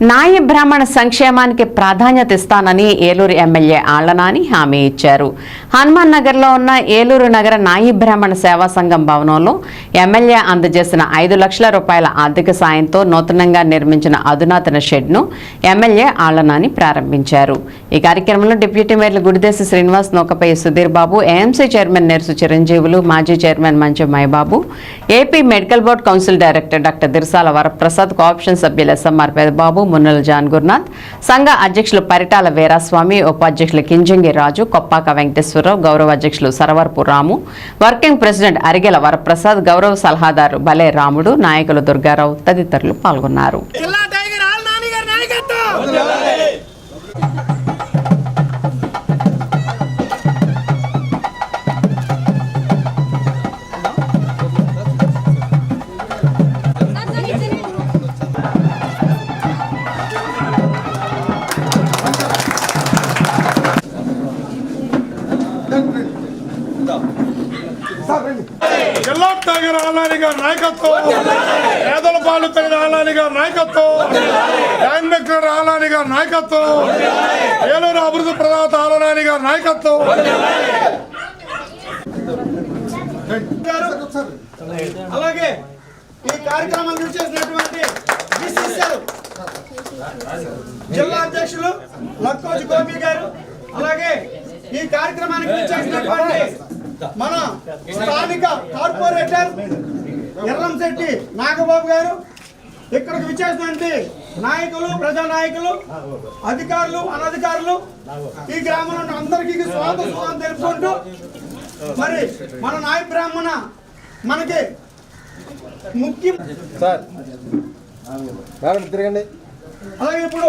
నాయ బ్రాహ్మణ సంక్షేమానికి ప్రాధాన్యత ఇస్తానని ఏలూరు ఎమ్మెల్యే ఆళ్ళనాని హామీ ఇచ్చారు. హనుమాన్ నగర్లో ఉన్న ఏలూరు నగర నాయి బ్రాహ్మణ సేవా సంఘం భవనంలో ఎమ్మెల్యే అందజేసిన ఐదు లక్షల రూపాయల ఆర్థిక సాయంతో నూతనంగా నిర్మించిన అధునాతన షెడ్ను ఎమ్మెల్యే ఆళ్ళనాని ప్రారంభించారు. ఈ కార్యక్రమంలో డిప్యూటీ మేయర్లు గుడిదేశ శ్రీనివాస్ నౌకపై సుధీర్ బాబు ఏఎంసీ చైర్మన్ నేర్సు చిరంజీవులు మాజీ chairman Manchu Maibabu AP medical board council director doctor Dirsala Varaprasad cooption సభ్యులు ఎస్ఎంఆర్ పెదబాబు మున్నల జాన్ గురునాథ్ సంఘ అధ్యక్షులు పరిటాల వీరాస్వామి ఉపాధ్యక్షులు కింజంగి రాజు కొప్పాక వెంకటేశ్వరరావు గౌరవ అధ్యక్షులు సరవర్పు రాము వర్కింగ్ ప్రెసిడెంట్ అరిగెల వరప్రసాద్ గౌరవ సలహాదారు బలే రాముడు నాయకులు దుర్గారావు తదితరులు పాల్గొన్నారు. జిల్లా టైగర్ ఆల్ నాని నాయకత్వం. ఆలాని గారి నాయకత్వం పేదల పాలు తగిన ఆలాని గారి నాయకత్వం. లైన్ మెక్టర్ ఆలాని గారి నాయకత్వం. ఏలూరు అభివృద్ధి ప్రదాత ఆలనాని గారి నాయకత్వం. అలాగే ఈ కార్యక్రమాన్ని చేసినటువంటి జిల్లా అధ్యక్షులు లక్కోజు గోపి గారు. అలాగే ఈ కార్యక్రమానికి చేసినటువంటి మన స్థానిక కార్పొరేటర్ ఎర్రంశెట్టి నాగబాబు గారు ఇక్కడికి విచ్చేసినటువంటి నాయకులు ప్రజా నాయకులు అధికారులు అనధికారులు ఈ గ్రామంలో అందరికీ స్వాగత స్వాగతం తెలుపుకుంటూ మరి మన నాయ బ్రాహ్మణ మనకి ముఖ్యం సార్ తిరగండి. అలాగే ఇప్పుడు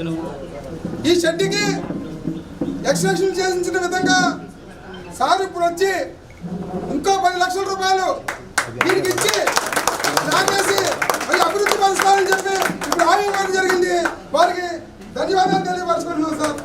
ఈ షెడ్కి ఎక్స్టెన్షన్ చేసిన విధంగా సార్ ఇప్పుడు వచ్చి ఇంకో పది లక్షల రూపాయలు దీనికి ఇచ్చి నాకేసి మరి అభివృద్ధి పరుస్తారని చెప్పి ఇప్పుడు హామీ జరిగింది. వారికి ధన్యవాదాలు తెలియపరచుకుంటున్నాం సార్.